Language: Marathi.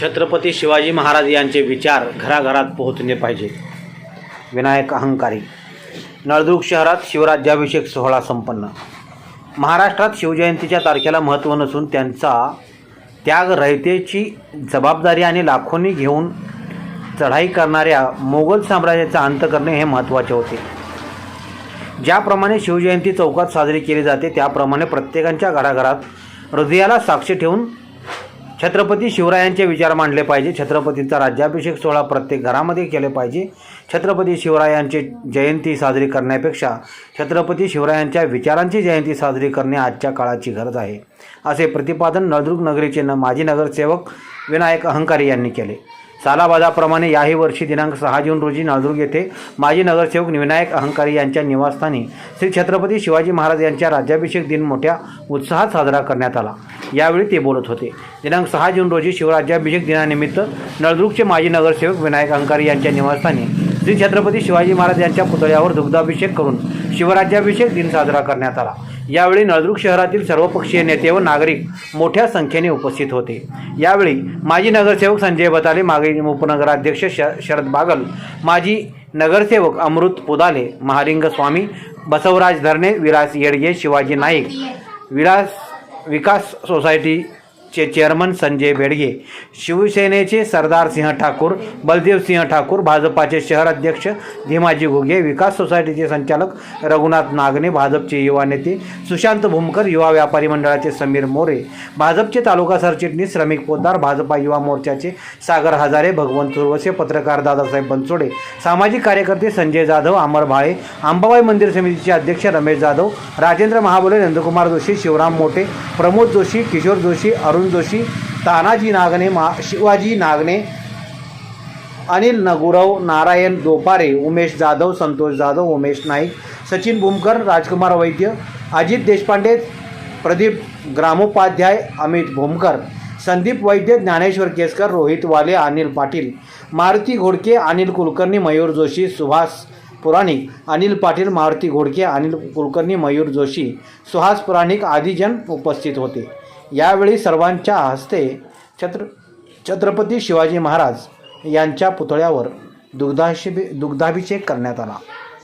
छत्रपती शिवाजी महाराज यांचे विचार घराघरात पोहोचले पाहिजेत विनायक अहंकारी. नळदुर्ग शहरात शिवराज्याभिषेक सोहळा संपन्न. महाराष्ट्रात शिवजयंतीच्या तारखेला महत्त्व नसून त्यांचा त्याग रयतेची जबाबदारी आणि लाखोंनी घेऊन चढाई करणाऱ्या मोगल साम्राज्याचा अंत करणे हे महत्त्वाचे होते. ज्याप्रमाणे शिवजयंती चौकात साजरी केली जाते त्याप्रमाणे प्रत्येकांच्या घराघरात हृदयाला साक्षी ठेवून छत्रपती शिवरायांचे विचार मांडले पाहिजे. छत्रपतींचा राज्याभिषेक सोहळा प्रत्येक घरामध्ये केले पाहिजे. छत्रपती शिवरायांची जयंती साजरी करण्यापेक्षा छत्रपती शिवरायांच्या विचारांची जयंती साजरी करणे आजच्या काळाची गरज आहे. असे प्रतिपादन नळदुर्ग नगरीचे न माजी नगरसेवक विनायक अहंकारी यांनी केले. सालाबादाप्रमाणे याही वर्षी दिनांक सहा जून रोजी नळदुर्ग येथे माजी नगरसेवक विनायक अहंकारी यांच्या निवासस्थानी श्री छत्रपती शिवाजी महाराज यांच्या राज्याभिषेक दिन मोठ्या उत्साहात साजरा करण्यात आला. यावेळी ते बोलत होते. दिनांक सहा जून रोजी शिवराज्याभिषेक दिनानिमित्त नळदुर्गचे माजी नगरसेवक विनायक अहंकारी यांच्या निवासस्थानी श्री छत्रपती शिवाजी महाराज यांच्या पुतळ्यावर दुग्धाभिषेक करून शिवराज्याभिषेक दिन साजरा करण्यात आला. यावेळी नळदुर्ग शहरातील सर्वपक्षीय नेते व नागरिक मोठ्या संख्येने उपस्थित होते. यावेळी माजी नगरसेवक संजय बताले माजी उपनगराध्यक्ष श शरद बागल माजी नगरसेवक अमृत पुदाले महालिंग स्वामी बसवराज धरणे विलास येडगे शिवाजी नाईक विलास विकास सोसायटी चे चेअरमन संजय बेडगे शिवसेनेचे सरदार सिंह ठाकूर बलदेव सिंह ठाकूर भाजपाचे शहर अध्यक्ष धीमाजी घुगे विकास सोसायटीचे संचालक रघुनाथ नागने भाजपचे युवा नेते सुशांत भूमकर युवा व्यापारी मंडळाचे समीर मोरे भाजपचे तालुका सरचिटणीस श्रमिक पोद्दार भाजपा युवा मोर्चाचे सागर हजारे भगवंत सुरवसे पत्रकार दादासाहेब बनसोडे सामाजिक कार्यकर्ते संजय जाधव अमर भाळे अंबाबाई मंदिर समितीचे अध्यक्ष रमेश जाधव राजेंद्र महाबोले नंदकुमार जोशी शिवराम मोठे प्रमोद जोशी किशोर जोशी अरुण जोशी तानाजी नागणे मा शिवाजी नागणे अनिल नगुरव नारायण दोपारे उमेश जाधव संतोष जाधव उमेश नाईक सचिन भूमकर राजकुमार वैद्य अजित देशपांडे प्रदीप ग्रामोपाध्याय अमित भूमकर संदीप वैद्य ज्ञानेश्वर केसकर रोहित वाले अनिल पाटील मारुती घोडके अनिल कुलकर्णी मयूर जोशी सुहास पुराणिक अनिल पाटील मारुती घोडके अनिल कुलकर्णी मयूर जोशी सुहास पुराणिक आदीजन उपस्थित होते. यावेळी सर्वांच्या हस्ते छत्र छत्रपती शिवाजी महाराज यांच्या पुतळ्यावर दुग्धाशि दुग्धाभिषेक करण्यात आला.